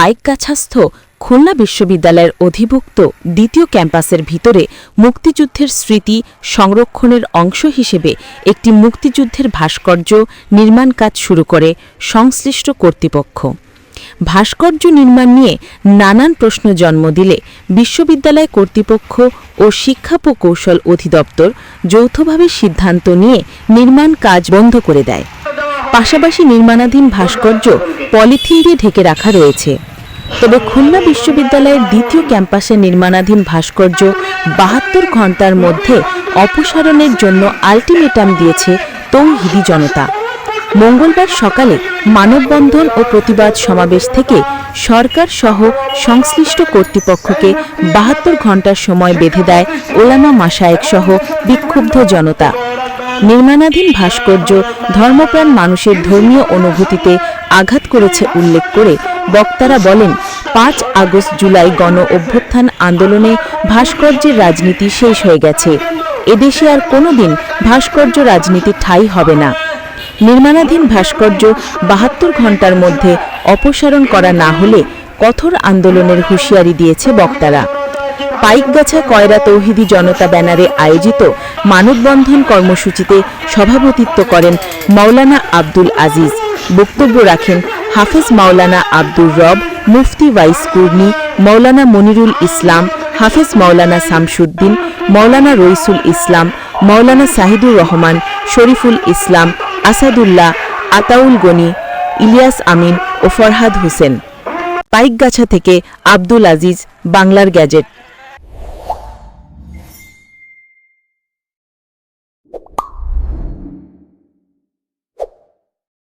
পাইকগাছাস্থ খুলনা বিশ্ববিদ্যালয়ের অধিভুক্ত দ্বিতীয় ক্যাম্পাসের ভিতরে মুক্তিযুদ্ধের স্মৃতি সংরক্ষণের অংশ হিসেবে একটি মুক্তিযুদ্ধের ভাস্কর্য নির্মাণ কাজ শুরু করে সংশ্লিষ্ট কর্তৃপক্ষ। ভাস্কর্য নির্মাণ নিয়ে নানান প্রশ্ন জন্ম দিলে বিশ্ববিদ্যালয় কর্তৃপক্ষ ও শিক্ষা প্রকৌশল অধিদপ্তর যৌথভাবে সিদ্ধান্ত নিয়ে নির্মাণ কাজ বন্ধ করে দেয়। পাশাপাশি নির্মাণাধীন ভাস্কর্য পলিথিন দিয়ে ঢেকে রাখা রয়েছে। তবে খুলনা বিশ্ববিদ্যালয়ের দ্বিতীয় ক্যাম্পাসে নির্মাণাধীন ভাস্কর্য বাহাত্তর ঘণ্টার মধ্যে অপসারণের জন্য আলটিমেটাম দিয়েছে তৌহিদি জনতা। মঙ্গলবার সকালে মানববন্ধন ও প্রতিবাদ সমাবেশ থেকে সরকার সহ সংশ্লিষ্ট কর্তৃপক্ষকে বাহাত্তর ঘণ্টার সময় বেঁধে দেয় ওলামা মাসায়েক সহ বিক্ষুব্ধ জনতা। নির্মাণাধীন ভাস্কর্য ধর্মপ্রাণ মানুষের ধর্মীয় অনুভূতিতে আঘাত করেছে উল্লেখ করে বক্তারা বলেন পাঁচ আগস্ট জুলাই গণ অভ্যুত্থান আন্দোলনে ভাস্কর্যের রাজনীতি শেষ হয়ে গেছে। এদেশে আর কোনোদিন ভাস্কর্য রাজনীতি ঠাঁই হবে না। নির্মাণাধীন ভাস্কর্য বাহাত্তর ঘণ্টার মধ্যে অপসারণ করা না হলে কঠোর আন্দোলনের হুঁশিয়ারি দিয়েছে বক্তারা। পাইকগাছা কয়রা তৌহিদি জনতা ব্যানারে আয়োজিত মানববন্ধন কর্মসূচিতে সভাপতিত্ব করেন মাওলানা আব্দুল আজিজ। বক্তব্য রাখেন হাফেজ মাওলানা আব্দুর রব মুফতি ওয়াইস কুর্নি মৌলানা মনিরুল ইসলাম, হাফেজ মৌলানা শামসুদ্দিন মৌলানা রইসুল ইসলাম মৌলানা সাহিদুর রহমান, শরীফুল ইসলাম, আসাদুল্লাহ, আতাউল গনি, ইলিয়াস আমিন ও ফরহাদ হোসেন। পাইকগাছা থেকে আব্দুল আজিজ, বাংলার গ্যাজেট।